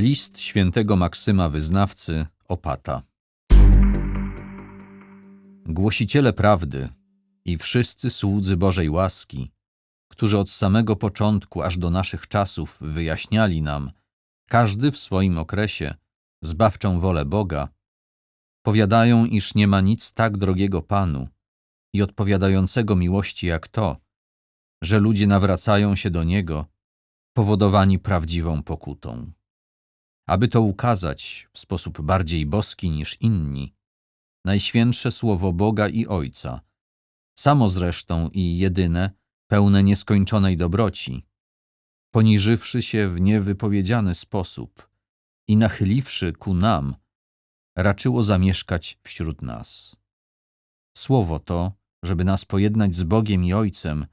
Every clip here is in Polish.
List świętego Maksyma Wyznawcy Opata Głosiciele prawdy i wszyscy słudzy Bożej łaski, którzy od samego początku aż do naszych czasów wyjaśniali nam, każdy w swoim okresie, zbawczą wolę Boga, powiadają, iż nie ma nic tak drogiego Panu i odpowiadającego miłości jak to, że ludzie nawracają się do Niego, powodowani prawdziwą pokutą. Aby to ukazać w sposób bardziej boski niż inni, najświętsze słowo Boga i Ojca, samo zresztą i jedyne, pełne nieskończonej dobroci, poniżywszy się w niewypowiedziany sposób i nachyliwszy ku nam, raczyło zamieszkać wśród nas. Słowo to, żeby nas pojednać z Bogiem i Ojcem,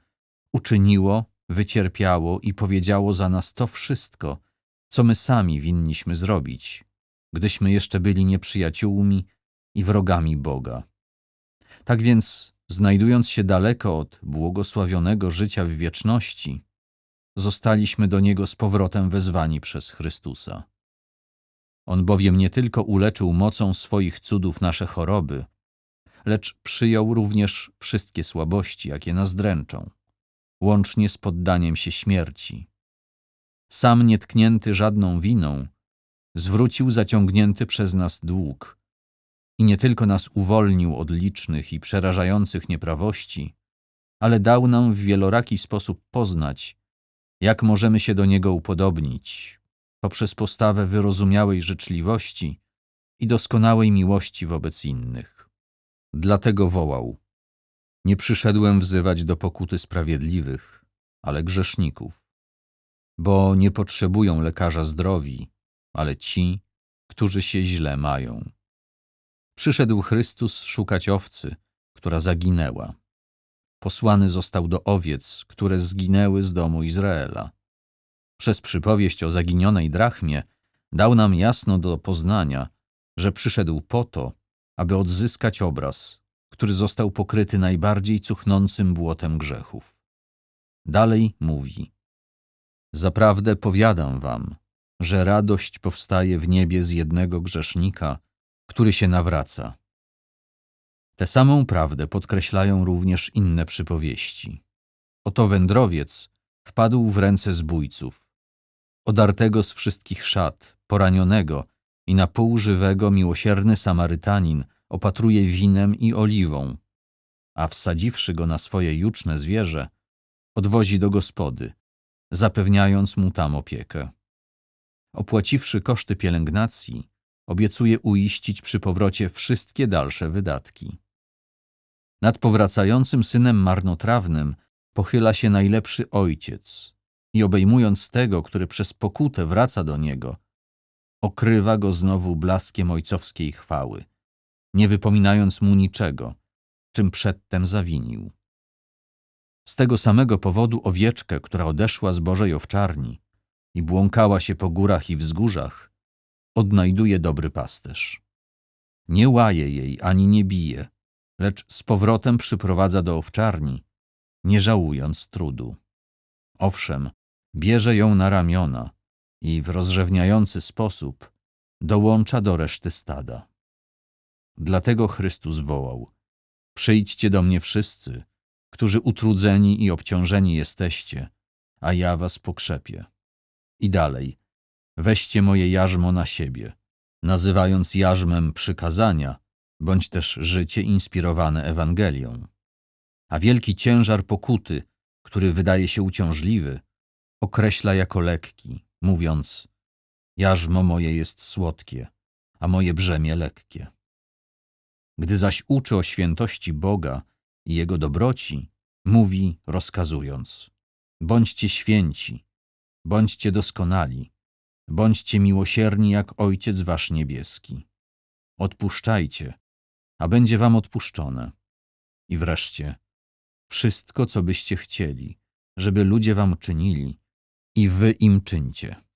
uczyniło, wycierpiało i powiedziało za nas to wszystko, co my sami winniśmy zrobić, gdyśmy jeszcze byli nieprzyjaciółmi i wrogami Boga. Tak więc, znajdując się daleko od błogosławionego życia w wieczności, zostaliśmy do Niego z powrotem wezwani przez Chrystusa. On bowiem nie tylko uleczył mocą swoich cudów nasze choroby, lecz przyjął również wszystkie słabości, jakie nas dręczą, łącznie z poddaniem się śmierci. Sam nietknięty żadną winą, zwrócił zaciągnięty przez nas dług i nie tylko nas uwolnił od licznych i przerażających nieprawości, ale dał nam w wieloraki sposób poznać, jak możemy się do Niego upodobnić, poprzez postawę wyrozumiałej życzliwości i doskonałej miłości wobec innych. Dlatego wołał: Nie przyszedłem wzywać do pokuty sprawiedliwych, ale grzeszników, bo nie potrzebują lekarza zdrowi, ale ci, którzy się źle mają. Przyszedł Chrystus szukać owcy, która zaginęła. Posłany został do owiec, które zginęły z domu Izraela. Przez przypowieść o zaginionej drachmie dał nam jasno do poznania, że przyszedł po to, aby odzyskać obraz, który został pokryty najbardziej cuchnącym błotem grzechów. Dalej mówi: Zaprawdę powiadam wam, że radość powstaje w niebie z jednego grzesznika, który się nawraca. Tę samą prawdę podkreślają również inne przypowieści. Oto wędrowiec wpadł w ręce zbójców. Odartego z wszystkich szat, poranionego i na pół żywego miłosierny Samarytanin opatruje winem i oliwą, a wsadziwszy go na swoje juczne zwierzę, odwozi do gospody, zapewniając mu tam opiekę. Opłaciwszy koszty pielęgnacji, obiecuje uiścić przy powrocie wszystkie dalsze wydatki. Nad powracającym synem marnotrawnym pochyla się najlepszy ojciec i obejmując tego, który przez pokutę wraca do niego, okrywa go znowu blaskiem ojcowskiej chwały, nie wypominając mu niczego, czym przedtem zawinił. Z tego samego powodu owieczkę, która odeszła z Bożej owczarni i błąkała się po górach i wzgórzach, odnajduje dobry pasterz. Nie łaje jej ani nie bije, lecz z powrotem przyprowadza do owczarni, nie żałując trudu. Owszem, bierze ją na ramiona i w rozrzewniający sposób dołącza do reszty stada. Dlatego Chrystus wołał: Przyjdźcie do mnie wszyscy, którzy utrudzeni i obciążeni jesteście, a ja was pokrzepię. I dalej: Weźcie moje jarzmo na siebie, nazywając jarzmem przykazania, bądź też życie inspirowane Ewangelią. A wielki ciężar pokuty, który wydaje się uciążliwy, określa jako lekki, mówiąc: Jarzmo moje jest słodkie, a moje brzemię lekkie. Gdy zaś uczy o świętości Boga i Jego dobroci, mówi rozkazując: Bądźcie święci, bądźcie doskonali, bądźcie miłosierni jak Ojciec Wasz niebieski. Odpuszczajcie, a będzie Wam odpuszczone. I wreszcie, wszystko, co byście chcieli, żeby ludzie Wam czynili, i Wy im czyńcie.